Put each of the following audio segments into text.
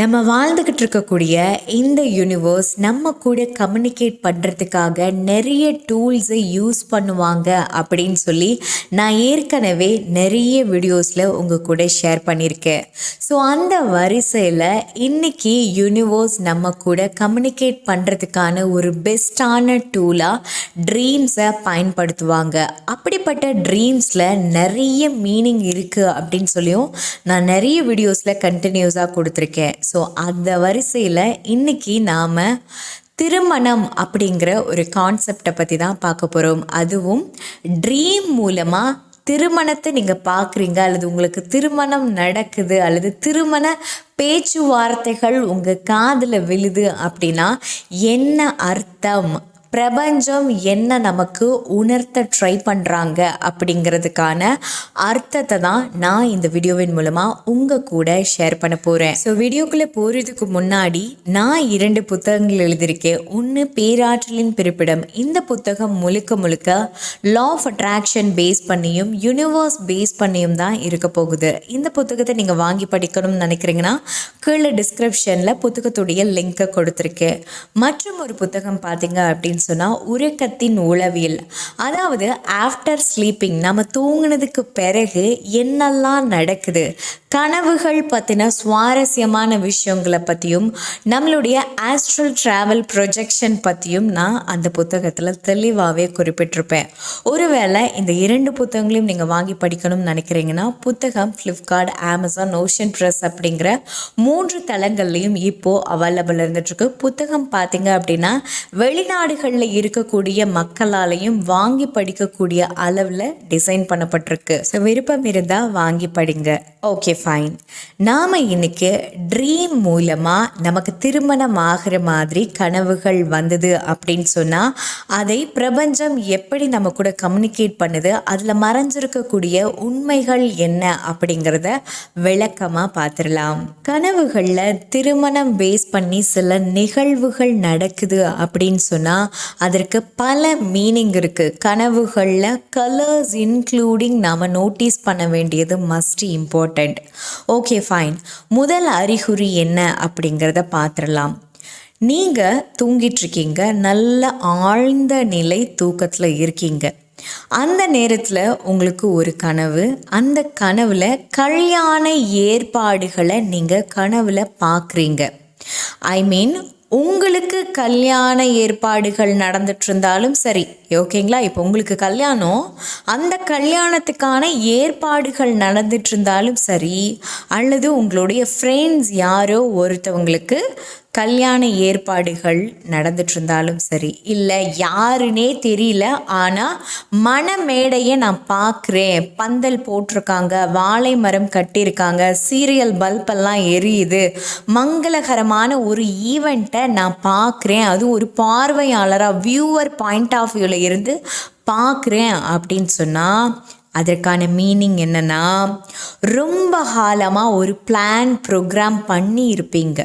நம்ம வாழ்ந்துக்கிட்டு இருக்கக்கூடிய இந்த யூனிவர்ஸ் நம்ம கூட கம்யூனிகேட் பண்ணுறதுக்காக நிறைய டூல்ஸை யூஸ் பண்ணுவாங்க அப்படின்னு சொல்லி நான் ஏற்கனவே நிறைய வீடியோஸில் உங்கள் கூட ஷேர் பண்ணியிருக்கேன். ஸோ அந்த வரிசையில் இன்னைக்கு யூனிவர்ஸ் நம்ம கூட கம்யூனிகேட் பண்ணுறதுக்கான ஒரு பெஸ்ட்டான டூலாக ட்ரீம்ஸை பயன்படுத்துவாங்க. அப்படிப்பட்ட ட்ரீம்ஸில் நிறைய மீனிங் இருக்குது அப்படின்னு சொல்லியும் நான் நிறைய வீடியோஸில் கண்டினியூஸாக கொடுத்துருக்கேன். ஸோ அந்த வரிசையில் இன்னைக்கு நாம் திருமணம் அப்படிங்கிற ஒரு கான்செப்டை பற்றி தான் பார்க்க போகிறோம் அதுவும் ட்ரீம் மூலமாக திருமணத்தை நீங்கள் பார்க்குறீங்க அல்லது உங்களுக்கு திருமணம் நடக்குது அல்லது திருமண பேச்சுவார்த்தைகள் உங்கள் காதில் விழுது அப்படின்னா என்ன அர்த்தம்? பிரபஞ்சம் என்ன நமக்கு உணர்த்த ட்ரை பண்ணுறாங்க அப்படிங்கிறதுக்கான அர்த்தத்தை தான் நான் இந்த வீடியோவின் மூலமாக உங்கள் கூட ஷேர் பண்ண போகிறேன் ஸோ வீடியோக்குள்ளே போகிறதுக்கு முன்னாடி நான் இரண்டு புத்தகங்கள் எழுதியிருக்கேன். ஒன்று பேராற்றலின் பிறப்பிடம். இந்த புத்தகம் முழுக்க முழுக்க லா ஆஃப் அட்ராக்ஷன் பேஸ் பண்ணியும் யூனிவர்ஸ் பேஸ் பண்ணியும் தான் இருக்க போகுது. இந்த புத்தகத்தை நீங்கள் வாங்கி படிக்கணும்னு நினைக்கிறீங்கன்னா கீழே டிஸ்கிரிப்ஷனில் புத்தகத்துடைய லிங்கை கொடுத்துருக்கேன். மற்றும் ஒரு புத்தகம் பார்த்தீங்க அப்படின்னு சொன்னால் உறக்கத்தின் உளவியல். அதாவது ஆஃப்டர் ஸ்லீப்பிங் நம்ம தூங்கினதுக்கு பிறகு என்னெல்லாம் நடக்குது? கனவுகள் பற்றின சுவாரஸ்யமான விஷயங்களை பற்றியும் நம்மளுடைய ஆஸ்ட்ரல் ட்ராவல் ப்ரொஜெக்ஷன் பற்றியும் நான் அந்த புத்தகத்தில் தெளிவாகவே குறிப்பிட்டிருப்பேன். ஒருவேளை இந்த இரண்டு புத்தகங்களையும் நீங்கள் வாங்கி படிக்கணும்னு நினைக்கிறீங்கன்னா புத்தகம் ஃப்ளிப்கார்ட் அமேசான் ஓஷன் ப்ரெஸ் அப்படிங்கிற மூன்று தளங்கள்லையும் இப்போது அவைலபிள் இருந்துட்டுருக்கு புத்தகம் பார்த்தீங்க அப்படின்னா ஊர்களில் இருக்கக்கூடிய மக்களாலையும் வாங்கி படிக்கக்கூடிய அளவில் டிசைன் பண்ணப்பட்டிருக்கு. ஸோ விருப்பம் இருந்தால் வாங்கி படிங்க. ஓகே ஃபைன் நாம் இன்னைக்கு ட்ரீம் மூலமாக நமக்கு திருமணம் ஆகிற மாதிரி கனவுகள் வந்தது அப்படின்னு சொன்னால் அதை பிரபஞ்சம் எப்படி நம்ம கூட கம்யூனிகேட் பண்ணுது அதில் மறைஞ்சிருக்கக்கூடிய உண்மைகள் என்ன அப்படிங்கிறத விளக்கமாக பார்த்துடலாம். கனவுகளில் திருமணம் பேஸ் பண்ணி சில நிகழ்வுகள் நடக்குது அப்படின்னு சொன்னால் அதற்கு பல மீனிங் இருக்குது கனவுகளில் கலர்ஸ் இன்க்ளூடிங் நாம் நோட்டீஸ் பண்ண வேண்டியது மஸ்ட் இம்பார்ட்டண்ட் ஓகே ஃபைன் முதல் அறிகுறி என்ன அப்படிங்கிறத பார்த்துடலாம். நீங்கள் தூங்கிட்டுருக்கீங்க நல்ல ஆழ்ந்த நிலை தூக்கத்தில் இருக்கீங்க. அந்த நேரத்தில் உங்களுக்கு ஒரு கனவு. அந்த கனவில் கல்யாண ஏற்பாடுகளை நீங்கள் கனவில் பார்க்குறீங்க. ஐ மீன் உங்களுக்கு கல்யாண ஏற்பாடுகள் நடந்துட்டு இருந்தாலும் சரி ஓகேங்களா? இப்போ உங்களுக்கு கல்யாணம். அந்த கல்யாணத்துக்கான ஏற்பாடுகள் நடந்துட்டு இருந்தாலும் சரி அல்லது உங்களுடைய ஃப்ரெண்ட்ஸ் யாரோ ஒருத்தவங்களுக்கு கல்யாண ஏற்பாடுகள் நடந்துட்டு இருந்தாலும் சரி இல்லை யாருனே தெரியல. ஆனால் மணமேடையை நான் பார்க்குறேன் பந்தல் போட்டிருக்காங்க வாழை மரம் கட்டியிருக்காங்க சீரியல் பல்பெல்லாம் எரியுது. மங்களகரமான ஒரு ஈவெண்ட்டை நான் பார்க்குறேன் அது ஒரு பார்வையாளராக வியூவர் பாயிண்ட் ஆஃப் வியூவில் இருந்து பார்க்குறேன் அப்படின்னு சொன்னால் அதற்கான மீனிங் என்னென்னா ரொம்ப காலமாக ஒரு பிளான் ப்ரோக்ராம் பண்ணி இருப்பீங்க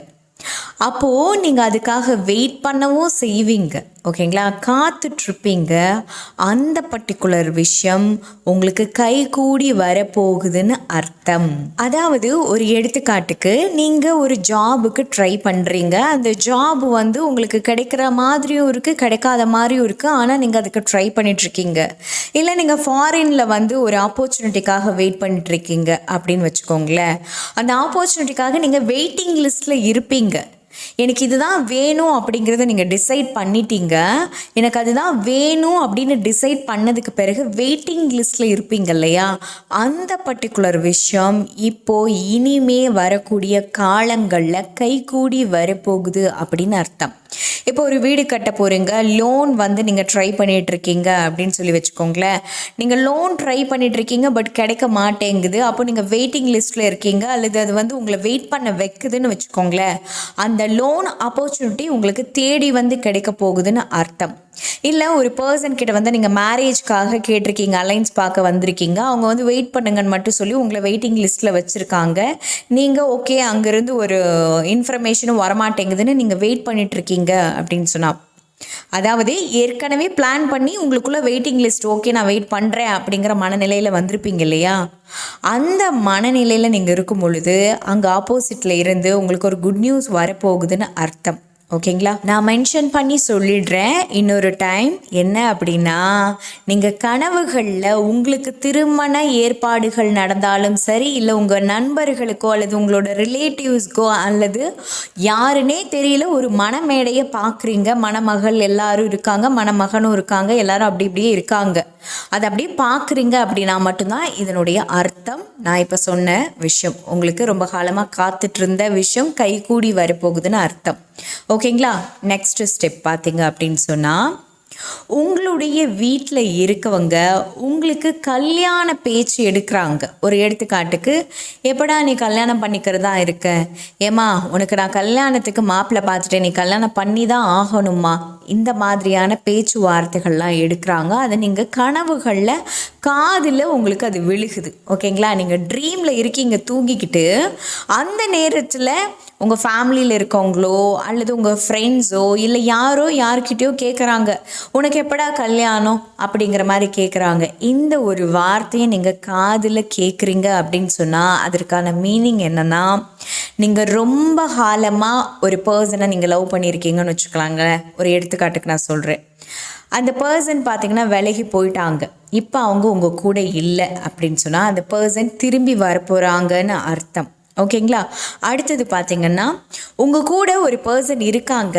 அப்போது நீங்கள் அதுக்காக வெயிட் பண்ணவும் செய்வீங்க. ஓகேங்களா காத்துட்ருப்பீங்க. அந்த பர்டிகுலர் விஷயம் உங்களுக்கு கை கூடி வரப்போகுதுன்னு அர்த்தம். அதாவது ஒரு எடுத்துக்காட்டுக்கு நீங்கள் ஒரு ஜாபுக்கு ட்ரை பண்ணுறீங்க அந்த ஜாப் வந்து உங்களுக்கு கிடைக்கிற மாதிரியும் இருக்குது கிடைக்காத மாதிரியும் இருக்குது ஆனால் நீங்கள் அதுக்கு ட்ரை பண்ணிகிட்ருக்கீங்க இல்லை நீங்கள் ஃபாரினில் வந்து ஒரு ஆப்பர்ச்சுனிட்டிக்காக வெயிட் பண்ணிகிட்ருக்கீங்க அப்படின்னு வச்சுக்கோங்களேன். அந்த ஆப்பர்ச்சுனிட்டிக்காக நீங்கள் வெயிட்டிங் லிஸ்ட்டில் இருப்பீங்க. எனக்கு இதுதான் வேணும் அப்படிங்கிறத நீங்கள் டிசைட் பண்ணிட்டீங்க. எனக்கு அதுதான் வேணும் அப்படின்னு டிசைட் பண்ணதுக்கு பிறகு வெயிட்டிங் லிஸ்ட்டில் இருப்பீங்க இல்லையா? அந்த பர்டிகுலர் விஷயம் இப்போது இனிமே வரக்கூடிய காலங்களில் கைகூடி வரப்போகுது அப்படின்னு அர்த்தம். இப்போ ஒரு வீடு கட்ட போகிறீங்க லோன் வந்து நீங்கள் ட்ரை பண்ணிகிட்ருக்கீங்க அப்படின்னு சொல்லி வச்சுக்கோங்களேன். நீங்கள் லோன் ட்ரை பண்ணிகிட்ருக்கீங்க பட் கிடைக்க மாட்டேங்குது. அப்போ நீங்கள் வெயிட்டிங் லிஸ்ட்டில் இருக்கீங்க அல்லது அது வந்து உங்களை வெயிட் பண்ண வைக்குதுன்னு வச்சுக்கோங்களேன். அந்த லோன் ஆப்பர்ச்சுனிட்டி உங்களுக்கு தேடி வந்து கிடைக்க போகுதுன்னு அர்த்தம். இல்லை ஒரு பர்சன் கிட்ட வந்து நீங்கள் மேரேஜ்க்காக கேட்டிருக்கீங்க அலைன்ஸ் பார்க்க வந்திருக்கீங்க அவங்க வந்து வெயிட் பண்ணுங்கன்னு மட்டும் சொல்லி உங்களை வெயிட்டிங் லிஸ்ட்டில் வச்சுருக்காங்க. நீங்கள் ஓகே அங்கேருந்து ஒரு இன்ஃபர்மேஷனும் வரமாட்டேங்குதுன்னு நீங்கள் வெயிட் பண்ணிகிட்ருக்கீங்க அப்படின்னு சொன்னால் அதாவது ஏற்கனவே பிளான் பண்ணி உங்களுக்குள்ள வெயிட்டிங் லிஸ்ட் ஓகே நான் வெயிட் பண்ணுறேன் அப்படிங்கிற மனநிலையில் வந்திருப்பீங்க இல்லையா? அந்த மனநிலையில் நீங்கள் இருக்கும் பொழுது அங்கே ஆப்போசிட்டில் இருந்து உங்களுக்கு ஒரு குட் நியூஸ் வரப்போகுதுன்னு அர்த்தம். ஓகேங்களா? நான் மென்ஷன் பண்ணி சொல்லிடுறேன். இன்னொரு டைம் என்ன அப்படின்னா நீங்கள் கனவுகளில் உங்களுக்கு திருமண ஏற்பாடுகள் நடந்தாலும் சரி இல்லை உங்கள் நண்பர்களுக்கோ அல்லது உங்களோட ரிலேட்டிவ்ஸ்க்கோ அல்லது யாருன்னே தெரியல ஒரு மணமேடையை பார்க்குறீங்க. மணமகள் எல்லாரும் இருக்காங்க மணமகனும் இருக்காங்க எல்லாரும் அப்படி இப்படியே இருக்காங்க. அதை அப்படியே பார்க்குறீங்க அப்படின்னா மட்டும்தான் இதனுடைய அர்த்தம். நான் இப்போ சொன்ன விஷயம். உங்களுக்கு ரொம்ப காலமாக காத்துட்டு இருந்த விஷயம் கைகூடி வரப்போகுதுன்னு அர்த்தம். ஓகேங்களா? நெக்ஸ்ட் ஸ்டெப் பார்த்தீங்க அப்படின்னு சொன்னால் உங்களுடைய வீட்டில் இருக்கவங்க உங்களுக்கு கல்யாண பேச்சு எடுக்கிறாங்க. ஒரு எடுத்துக்காட்டுக்கு எப்படா நீ கல்யாணம் பண்ணிக்கிறதா இருக்க? ஏமா உனக்கு நான் கல்யாணத்துக்கு மாப்பிள்ளை பார்த்துட்டேன் நீ கல்யாணம் பண்ணி தான் ஆகணுமா? இந்த மாதிரியான பேச்சுவார்த்தைகள்லாம் எடுக்கிறாங்க. அதை நீங்கள் கனவுகளில் காதில் உங்களுக்கு அது விழுகுது. ஓகேங்களா? நீங்கள் ட்ரீமில் இருக்கீங்க தூங்கிக்கிட்டு அந்த நேரத்தில் உங்கள் ஃபேமிலியில் இருக்கவங்களோ அல்லது உங்கள் ஃப்ரெண்ட்ஸோ இல்லை யாரோ யார்கிட்டயோ கேட்குறாங்க உனக்கு எப்படா கல்யாணம்? அப்படிங்கிற மாதிரி கேட்குறாங்க இந்த ஒரு வார்த்தையை நீங்கள் காதில் கேட்குறீங்க அப்படின்னு சொன்னால் அதற்கான மீனிங் என்னென்னா நீங்கள் ரொம்ப காலமாக ஒரு பர்சனை நீங்கள் லவ் பண்ணியிருக்கீங்கன்னு வச்சுக்கலாங்க ஒரு எடுத்துக்காட்டுக்கு நான் சொல்கிறேன் அந்த பர்சன் பார்த்தீங்கன்னா விலகி போயிட்டாங்க. இப்போ அவங்க உங்கள் கூட இல்லை அப்படின்னு சொன்னால் அந்த பர்சன் திரும்பி வரப்போகிறாங்கன்னு அர்த்தம். ஓகேங்களா? அடுத்தது பார்த்தீங்கன்னா உங்கள் கூட ஒரு பர்சன் இருக்காங்க.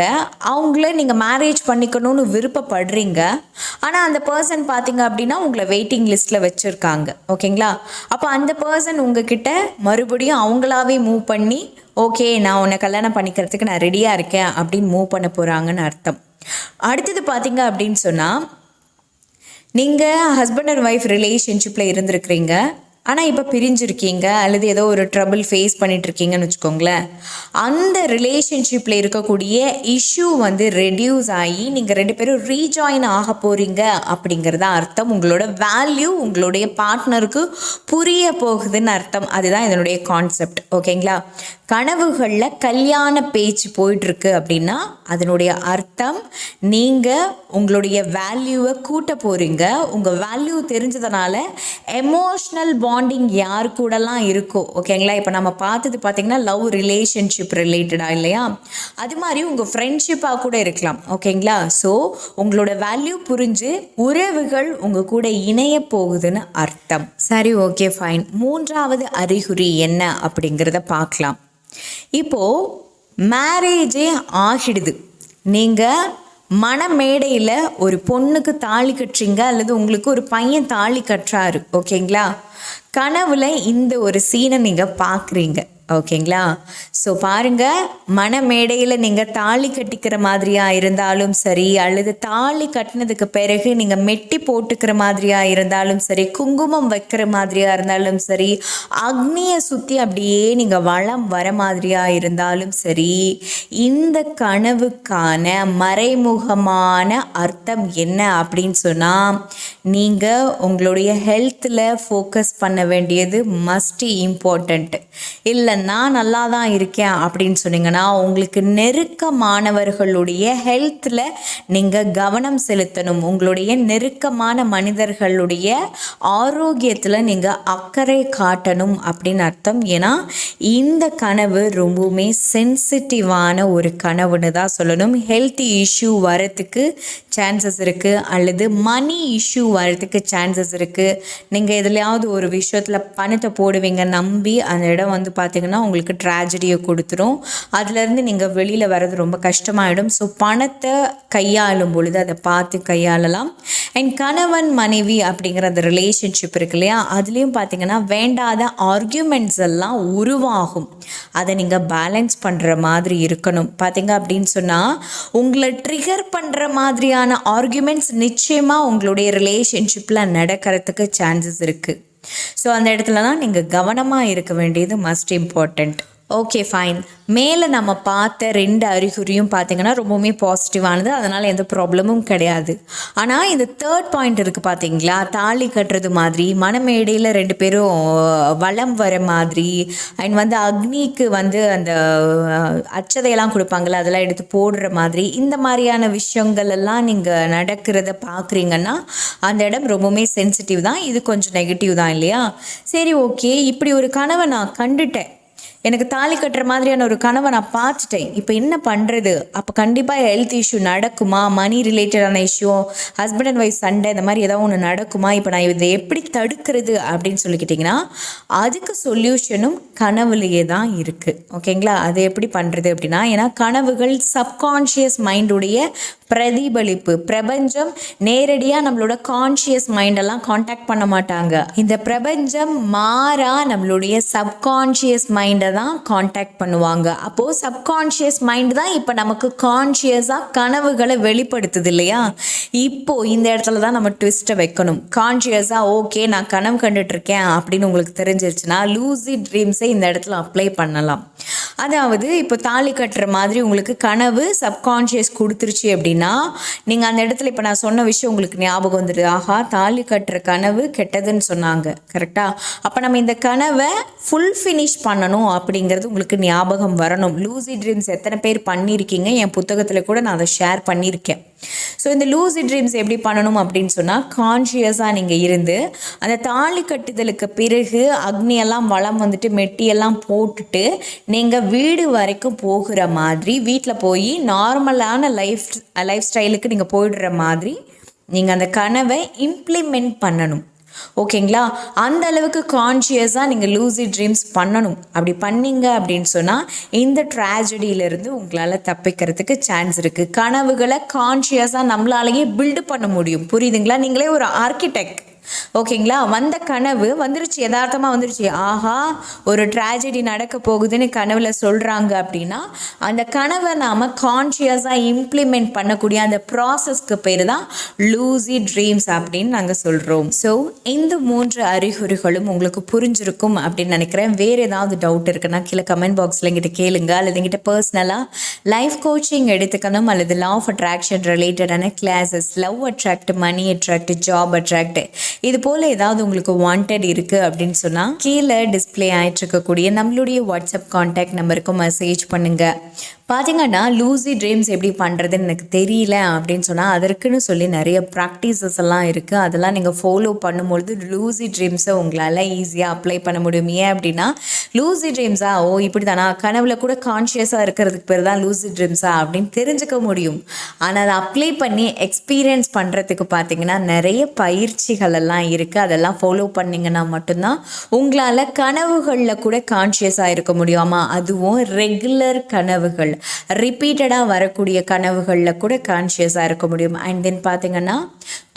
அவங்கள நீங்கள் மேரேஜ் பண்ணிக்கணும்னு விருப்பப்படுறீங்க. ஆனால் அந்த பர்சன் பார்த்தீங்க அப்படின்னா உங்களை வெயிட்டிங் லிஸ்ட்டில் வச்சுருக்காங்க. ஓகேங்களா? அப்போ அந்த பர்சன் உங்ககிட்ட மறுபடியும் அவங்களாவே மூவ் பண்ணி ஓகே நான் உன்னை கல்யாணம் பண்ணிக்கிறதுக்கு நான் ரெடியாக இருக்கேன் அப்படின்னு மூவ் பண்ண போகிறாங்கன்னு அர்த்தம். அடுத்தது பார்த்தீங்க அப்படின்னு சொன்னால் நீங்கள் ஹஸ்பண்ட் அண்ட் ஒய்ஃப் ரிலேஷன்ஷிப்பில் இருந்திருக்கிறீங்க. ஆனால் இப்போ பிரிஞ்சிருக்கீங்க அல்லது ஏதோ ஒரு ட்ரபிள் ஃபேஸ் பண்ணிகிட்ருக்கீங்கன்னு வச்சுக்கோங்களேன். அந்த ரிலேஷன்ஷிப்பில் இருக்கக்கூடிய இஷ்யூ வந்து ரெடியூஸ் ஆகி நீங்கள் ரெண்டு பேரும் ரீஜாயின் ஆக போகிறீங்க அப்படிங்கிறத அர்த்தம். உங்களோட வேல்யூ உங்களுடைய பார்ட்னருக்கு புரிய போகுதுன்னு அர்த்தம். அதுதான் இதனுடைய கான்செப்ட் ஓகேங்களா? கனவுகளில் கல்யாண பேச்சு போயிட்டுருக்கு அப்படின்னா அதனுடைய அர்த்தம் நீங்கள் உங்களுடைய வேல்யூவை கூட்ட போகிறீங்க உங்கள் வேல்யூ தெரிஞ்சதுனால எமோஷ்னல் பா பாண்டிங் யார் கூடலாம் இருக்கோ ஓகேங்களா இப்போ நம்ம பார்த்தது பார்த்திங்கன்னா லவ் ரிலேஷன்ஷிப் ரிலேட்டடாக இல்லையா? அது மாதிரி உங்கள் ஃப்ரெண்ட்ஷிப்பாக கூட இருக்கலாம் ஓகேங்களா ஸோ உங்களோட வேல்யூ புரிஞ்சு உறவுகள் உங்கள் கூட இணைய போகுதுன்னு அர்த்தம். சரி ஓகே ஃபைன் மூன்றாவது அறிகுறி என்ன அப்படிங்கிறத பார்க்கலாம். இப்போது மேரேஜே ஆகிடுது. நீங்கள் மணமேடையில் ஒரு பொண்ணுக்கு தாலி கட்டுறீங்க அல்லது உங்களுக்கு ஒரு பையன் தாலி கட்டுறாரு ஓகேங்களா? கனவுல இந்த ஒரு சீனை நீங்கள் பார்க்குறீங்க ஓகேங்களா? ஸோ பாருங்கள் மனமேடையில் நீங்கள் தாலி கட்டிக்கிற மாதிரியாக இருந்தாலும் சரி அல்லது தாலி கட்டினதுக்கு பிறகு நீங்கள் மெட்டி போட்டுக்கிற மாதிரியாக இருந்தாலும் சரி குங்குமம் வைக்கிற மாதிரியாக இருந்தாலும் சரி அக்னியை சுற்றி அப்படியே நீங்கள் வளம் வர மாதிரியாக இருந்தாலும் சரி இந்த கனவுக்கான மறைமுகமான அர்த்தம் என்ன அப்படின்னு சொன்னால் நீங்கள் உங்களுடைய ஹெல்த்தில் ஃபோக்கஸ் பண்ண வேண்டியது மஸ்ட் இம்பார்ட்டண்ட்டு இல்லை நான் நல்லா தான் இருக்கேன் அப்படின்னு சொன்னீங்கன்னா உங்களுக்கு நெருக்கமானவர்களுடைய ஹெல்த்தில் நீங்கள் கவனம் செலுத்தணும். உங்களுடைய நெருக்கமான மனிதர்களுடைய ஆரோக்கியத்தில் நீங்கள் அக்கறை காட்டணும் அப்படின்னு அர்த்தம். ஏன்னா இந்த கனவு ரொம்பவுமே சென்சிட்டிவான ஒரு கனவுன்னு தான் சொல்லணும். ஹெல்த் இஷ்யூ வரத்துக்கு சான்சஸ் இருக்குது அல்லது மணி இஷ்யூ வரத்துக்கு சான்சஸ் இருக்குது நீங்கள் எதுலையாவது ஒரு விஷயத்தில் பணத்தை போடுவீங்க நம்பி அந்த இடம் வந்து பார்த்திங்கன்னா உங்களுக்கு ட்ராஜடியை கொடுத்துரும். அதுலேருந்து நீங்கள் வெளியில் வர்றது ரொம்ப கஷ்டமாயிடும். ஸோ பணத்தை கையாளும் பொழுது அதை பார்த்து கையாளலாம். அண்ட் கணவன் மனைவி அப்படிங்கிற அந்த ரிலேஷன்ஷிப் இருக்கு இல்லையா? அதுலேயும் பார்த்தீங்கன்னா வேண்டாத ஆர்கியூமெண்ட்ஸ் எல்லாம் உருவாகும். அதை நீங்கள் பேலன்ஸ் பண்ணுற மாதிரி இருக்கணும். பார்த்தீங்க அப்படின்னு சொன்னால் உங்களை ட்ரிகர் பண்ணுற மாதிரியான ஆர்கியூமெண்ட்ஸ் நிச்சயமாக உங்களுடைய ரிலேஷன்ஷிப்பில் நடக்கிறதுக்கு சான்சஸ் இருக்குது ஸோ அந்த இடத்துல தான் நீங்கள் கவனமாக இருக்க வேண்டியது மஸ்ட் இம்பார்ட்டண்ட் ஓகே ஃபைன் மேலே நம்ம பார்த்த ரெண்டு அறிகுறியும் பார்த்தீங்கன்னா ரொம்பவுமே பாசிட்டிவானது அதனால் எந்த ப்ராப்ளமும் கிடையாது. ஆனால் இந்த தேர்ட் பாயிண்ட் இருக்குது பார்த்தீங்களா? தாலி கட்டுறது மாதிரி மனமேடையில் ரெண்டு பேரும் வளம் வர மாதிரி அண்ட் வந்து அக்னிக்கு வந்து அந்த அச்சதையெல்லாம் கொடுப்பாங்கள்ல அதெல்லாம் எடுத்து போடுற மாதிரி இந்த மாதிரியான விஷயங்கள் எல்லாம் நீங்கள் நடக்கிறத பார்க்குறீங்கன்னா அந்த இடம் ரொம்பவுமே சென்சிட்டிவ் தான். இது கொஞ்சம் நெகட்டிவ் தான் இல்லையா? சரி ஓகே இப்படி ஒரு கனவை நான் கண்டுட்டேன். எனக்கு தாலி கட்டுற மாதிரியான ஒரு கனவை நான் பார்த்துட்டேன். இப்போ என்ன பண்ணுறது அப்போ கண்டிப்பாக ஹெல்த் இஷ்யூ நடக்குமா? மணி ரிலேட்டடான இஷ்யூ ஹஸ்பண்ட் அண்ட் ஒய்ஃப் சண்டை இந்த மாதிரி ஏதாவது ஒன்று நடக்குமா? இப்போ நான் இதை எப்படி தடுக்கிறது அப்படின்னு சொல்லிக்கிட்டிங்கன்னா அதுக்கு சொல்யூஷனும் கனவுலையே தான் இருக்குது ஓகேங்களா அது எப்படி பண்ணுறது அப்படின்னா ஏன்னா கனவுகள் சப்கான்ஷியஸ் மைண்டுடைய பிரதிபலிப்பு பிரபஞ்சம் நேரடியாக நம்மளோட கான்ஷியஸ் மைண்டெல்லாம் காண்டாக்ட் பண்ண மாட்டாங்க. இந்த பிரபஞ்சம் மாறாக நம்மளுடைய சப்கான்ஷியஸ் மைண்டை தான் காண்டாக்ட் பண்ணுவாங்க. அப்போது சப்கான்ஷியஸ் மைண்ட் தான் இப்போ நமக்கு கான்ஷியஸாக கனவுகளை வெளிப்படுத்துது இல்லையா? இப்போ இந்த இடத்துல தான் நம்ம ட்விஸ்ட்டை வைக்கணும். கான்ஷியஸாக ஓகே நான் கனவு கண்டுட்ருக்கேன் அப்படின்னு உங்களுக்கு தெரிஞ்சிருச்சுன்னா லூசி ட்ரீம்ஸை இந்த இடத்துல அப்ளை பண்ணலாம். அதாவது இப்போ தாலி கட்டுற மாதிரி உங்களுக்கு கனவு சப்கான்ஷியஸ் கொடுத்துருச்சு அப்படின்னா நீங்கள் அந்த இடத்துல இப்போ நான் சொன்ன விஷயம் உங்களுக்கு ஞாபகம் வந்துடுது. ஆஹா தாலி கட்டுற கனவு கெட்டதுன்னு சொன்னாங்க. கரெக்டாக அப்போ நம்ம இந்த கனவை ஃபுல் ஃபினிஷ் பண்ணணும் அப்படிங்கிறது உங்களுக்கு ஞாபகம் வரணும். லூசி ட்ரீம்ஸ் எத்தனை பேர் பண்ணியிருக்கீங்க? என் புத்தகத்தில் கூட நான் அதை ஷேர் பண்ணியிருக்கேன். ஸோ இந்த லூசி ட்ரீம்ஸ் எப்படி பண்ணணும் அப்படின்னு சொன்னால் கான்ஷியஸாக நீங்கள் இருந்து அந்த தாலி கட்டுதலுக்கு பிறகு அக்னியெல்லாம் வளம் வந்துட்டு மெட்டியெல்லாம் போட்டுட்டு நீங்கள் வீடு வரைக்கும் போகிற மாதிரி வீட்டில் போய் நார்மலான லைஃப் லைஃப் ஸ்டைலுக்கு நீங்கள் போயிடுற மாதிரி நீங்கள் அந்த கனவை இம்ப்ளிமெண்ட் பண்ணணும். ஓகேங்களா? அந்த அளவுக்கு கான்ஷியஸாக நீங்கள் லூசி ட்ரீம்ஸ் பண்ணணும். அப்படி பண்ணீங்க அப்படின்னு சொன்னால் இந்த ட்ராஜடியிலேருந்து உங்களால் தப்பிக்கிறதுக்கு சான்ஸ் இருக்குது கனவுகளை கான்ஷியஸாக நம்மளாலேயே பில்டு பண்ண முடியும். புரியுதுங்களா? நீங்களே ஒரு ஆர்கிடெக்ட் ஓகேங்களா? வந்த கனவு வந்துருச்சு யதார்த்தமாக வந்துருச்சு. ஆஹா ஒரு ட்ராஜடி நடக்க போகுதுன்னு கனவுல சொல்கிறாங்க அப்படின்னா அந்த கனவை நாம் கான்ஷியஸாக இம்ப்ளிமெண்ட் பண்ணக்கூடிய அந்த ப்ராசஸ்க்கு பேர் தான் லூசி ட்ரீம்ஸ் அப்படின்னு நாங்கள் சொல்கிறோம் ஸோ இந்த மூன்று அறிகுறிகளும் உங்களுக்கு புரிஞ்சிருக்கும் அப்படின்னு நினைக்கிறேன். வேறு ஏதாவது டவுட் இருக்குன்னா கீழே கமெண்ட் பாக்ஸில் எங்கிட்ட கேளுங்க. அல்லது எங்கிட்ட பர்சனலாக லைஃப் கோச்சிங் எடுத்துக்கணும். அல்லது லா ஆஃப் அட்ராக்ஷன் ரிலேட்டடான classes love attract money attract job attract இது போல் ஏதாவது உங்களுக்கு வாண்டட் இருக்குது அப்படின்னு சொன்னால் கீழே டிஸ்பிளே ஆகிட்டு இருக்கக்கூடிய நம்மளுடைய வாட்ஸ்அப் காண்டாக்ட் நம்பருக்கு மெசேஜ் பண்ணுங்கள் பார்த்தீங்கன்னா லூசி ட்ரீம்ஸ் எப்படி பண்ணுறதுன்னு எனக்கு தெரியல அப்படின்னு சொன்னால் அதற்குன்னு சொல்லி நிறைய ப்ராக்டிசஸ் எல்லாம் இருக்குது அதெல்லாம் நீங்கள் ஃபாலோ பண்ணும்பொழுது லூசி ட்ரீம்ஸை உங்களால் ஈஸியாக அப்ளை பண்ண முடியும். ஏன் அப்படின்னா லூசி ட்ரீம்ஸா ஓ இப்படி தானா கனவுல கூட கான்ஷியஸாக இருக்கிறதுக்கு பேர் தான் லூசி ட்ரீம்ஸா அப்படின்னு தெரிஞ்சுக்க முடியும். ஆனால் அதை அப்ளை பண்ணி எக்ஸ்பீரியன்ஸ் பண்ணுறதுக்கு பார்த்தீங்கன்னா நிறைய பயிற்சிகள் எல்லாம் இருக்குது அதெல்லாம் ஃபாலோ பண்ணிங்கன்னா மட்டும்தான் உங்களால் கனவுகளில் கூட கான்ஷியஸாக இருக்க முடியுமா. அதுவும் ரெகுலர் கனவுகள். ரிப்பீட்டடாக வரக்கூடிய கனவுகளில் கூட கான்ஷியஸாக இருக்க முடியும். அண்ட் தென் பார்த்தீங்கன்னா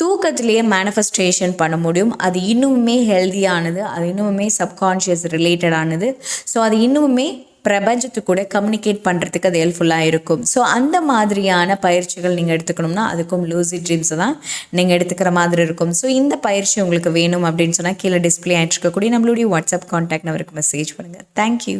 தூக்கத்திலேயே மேனிஃபெஸ்டேஷன் பண்ண முடியும். அது இன்னுமே ஹெல்தியானது அது இன்னுமே சப்கான்ஷியஸ் ரிலேட்டடானது ஸோ அது இன்னுமே பிரபஞ்சத்து கூட கம்யூனிகேட் பண்ணுறதுக்கு அது ஹெல்ப்ஃபுல்லாக இருக்கும். ஸோ அந்த மாதிரியான பயிற்சிகள் நீங்கள் எடுத்துக்கணும்னா அதுக்கும் லூசி ட்ரீம்ஸை தான் நீங்கள் எடுத்துக்கிற மாதிரி இருக்கும். ஸோ இந்த பயிற்சி உங்களுக்கு வேணும் அப்படின்னு சொன்னால் கீழே டிஸ்பிளே ஆகிட்டு இருக்கக்கூடிய நம்மளுடைய வாட்ஸ்அப் காண்டாக்ட் நம்பருக்கு மெசேஜ் பண்ணுங்கள் தேங்க்யூ